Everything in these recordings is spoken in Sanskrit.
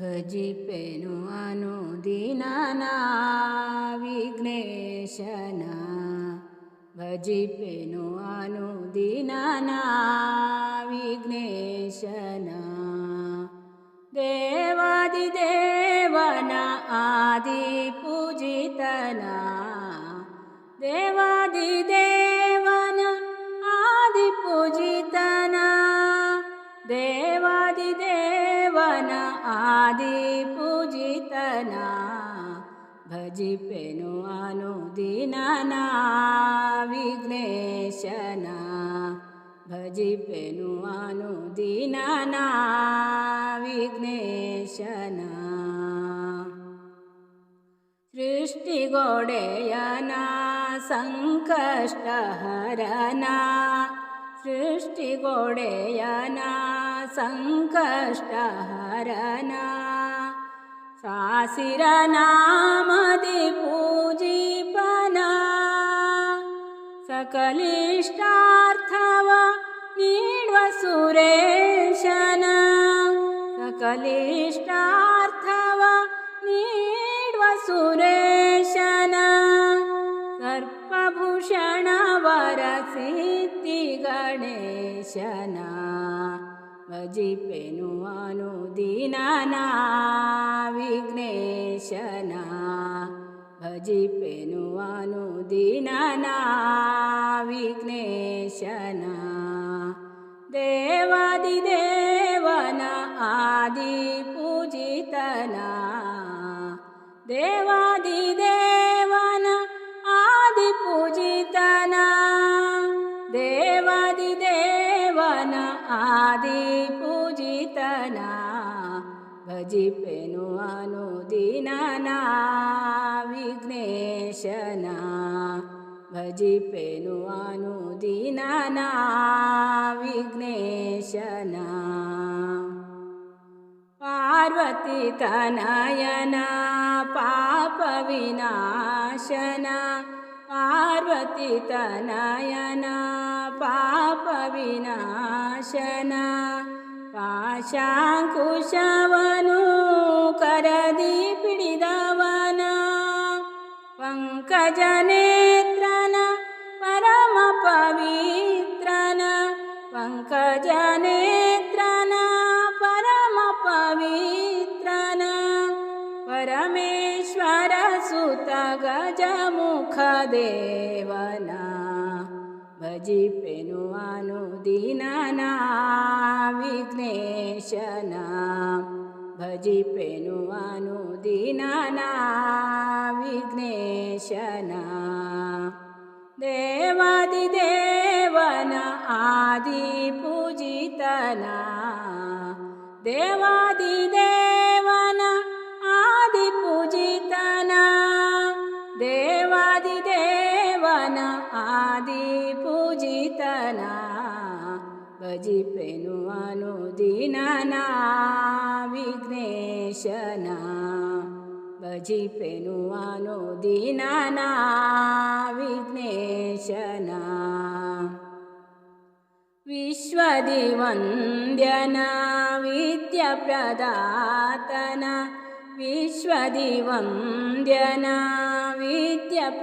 भजीपेन अनुदिनना विघ्नेशन। भजीपेन अनुदिनना विघ्नेशन। देवादिवना आदिपूजितना। देवादिवन आदिपूजितना। देवादिदेव न आदिपूजितना भजीपेनु अनुदिनना विघ्नेशन भजीपेनु अनुदिनना विघ्नेशना। सृष्टिगोडयना सङ्कष्टहरना सृष्टिगोडयना संकष्टहरना। सासिरनामदिपूजीपना। सकलिष्टार्थव ईड्वसुरेशन सकलिष्टार्थ ईड्वसुरेशन सर्पभूषणवरसिद्धिगणेशन। भजीपेनु अनुदिनना विघ्नेशना। भजीपेनु अनुदिनना विघ्नेशन। देवादिदेवा आदिपूजितना। आदिपूजितना भजिपेनु अनुदिनना विघ्नेशना भजिपेनु अनुदिनना विघ्नेशन। पार्वतीतनयना पापविनाशन पार्वतीतनयना ಪಾರ್ವತಿ ತನಯನ ಪಾಪ ವಿನಾಶನ ಪಾಶಾಂಕುಶವನು ಕರದಿ ಪಿಡಿದವನ ಪಂಕಜನೇತ್ರನ ಪರಮ ಪವಿತ್ರನ ಜೀಪೆನು ಅನುದಿನ ವಿಘ್ನೇಶನ. ಭಜಿಪೆನು ಅನುದಿನ ವಿಘ್ನೇಶನ. ದೇವಾದಿದೇವನ ಆದಿ ಪೂಜಿತನ ದೇವಾದಿದೇವ अजिपेनु अनुदिनना विघ्नेशन बजिपेनु अनुदिनना विघ्नेशन विश्वदिवन्द्यना विद्यप्रदातन विश्वदिवन्द्यना विद्यप्रदातन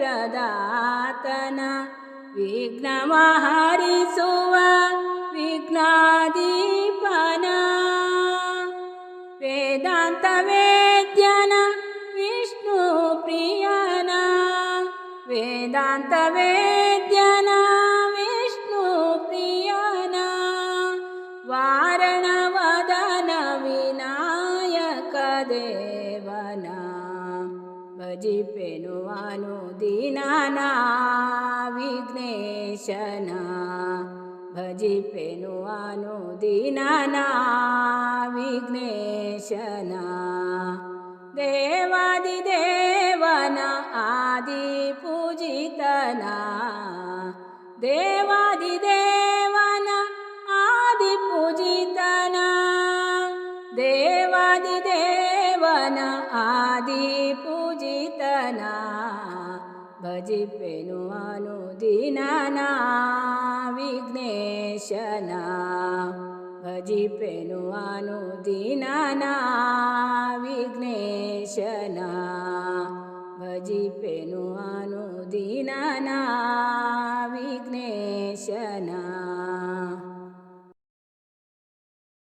विघ्नमहरिषु ವೇದಾಂತ ವೇದ್ಯನ ವಿಷ್ಣು ಪ್ರಿಯನ ವಾರಣವದನ ವಿನಾಯಕ ದೇವನ ಭಜಿಪೆನು ಅನುದಿನನ ವಿಘ್ನೇಶನ ದೇವನ ಆದಿ ದೇವಾದಿ ದೇವನ, ಆದಿ ಪೂಜಿತನ, ದೇವಾದಿ ದೇವನ, ಆದಿ ಪೂಜಿತನ, ಭಜಿಪೆನು ಅನುದಿನನ ವಿಘ್ನೇಶನ, ಭಜಿಪೆನು ಅನುದಿನನ ವಿಘ್ನೇಶನ, ಭಜಿಪೆನು ना विघ्नेशन्